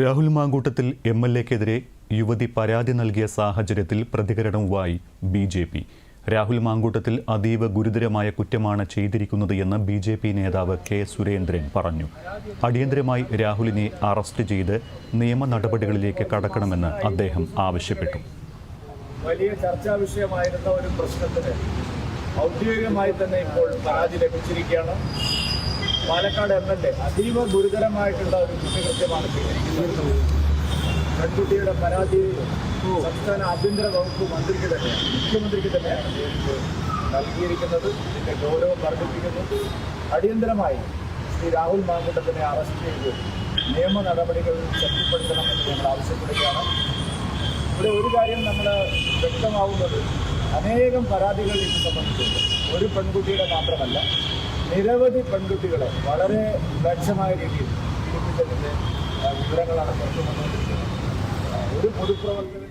Rahul Mamkootathil M L എക്കെതിരെ യുവതി പരാതി നൽകിയ സാഹചര്യത്തിൽ പ്രതികരണവുമായി B J P. Rahul Mamkootathil അതീവ ഗുരുതരമായ കുറ്റമാണ് ചെയ്തിരിക്കുന്നത് എന്ന് ബി ജെ പി നേതാവ് കെ സുരേന്ദ്രൻ പറഞ്ഞു. അടിയന്തരമായി രാഹുലിനെ അറസ്റ്റ് ചെയ്ത് നിയമ നടപടികളിലേക്ക് കടക്കണമെന്ന് അദ്ദേഹം ആവശ്യപ്പെട്ടു. വലിയ ചർച്ചാ വിഷയമായിരുന്ന ഒരു പ്രശ്നത്തിന് ഔദ്യോഗികമായി തന്നെ ഇപ്പോൾ പരാതി ലഭിച്ചിരിക്കുകയാണ്. പാലക്കാട് എം എൽ എ അതീവ ഗുരുതരമായിട്ടുള്ള ഒരു കുറ്റകൃത്യമാണ് പെൺകുട്ടിയുടെ പരാതി സംസ്ഥാന ആഭ്യന്തര വകുപ്പ് മന്ത്രിക്ക് തന്നെയാണ് മുഖ്യമന്ത്രിക്ക് തന്നെയാണ് നൽകിയിരിക്കുന്നത് ഇതിന്റെ ഗൗരവം വർദ്ധിപ്പിക്കുന്നു. അടിയന്തരമായി ശ്രീ രാഹുൽ മാങ്കുട്ടത്തിനെ അറസ്റ്റ് ചെയ്ത് നിയമ നടപടികൾ ശക്തിപ്പെടുത്തണമെന്ന് ഞങ്ങൾ ആവശ്യപ്പെടുകയാണ്. ഇവിടെ ഒരു കാര്യം നമ്മൾ വ്യക്തമാവുന്നത് അനേകം പരാതികൾ ഇത് സംബന്ധിച്ചുണ്ട് ഒരു പെൺകുട്ടിയുടെ മാത്രമല്ല നിരവധി പെൺകുട്ടികളെ വളരെ മ്ലേച്ഛമായ രീതിയിൽ വിവരങ്ങളാണ് പുറത്തു വന്നുകൊണ്ടിരിക്കുന്നത്. ഒരു പൊതുപ്രവർത്തകൻ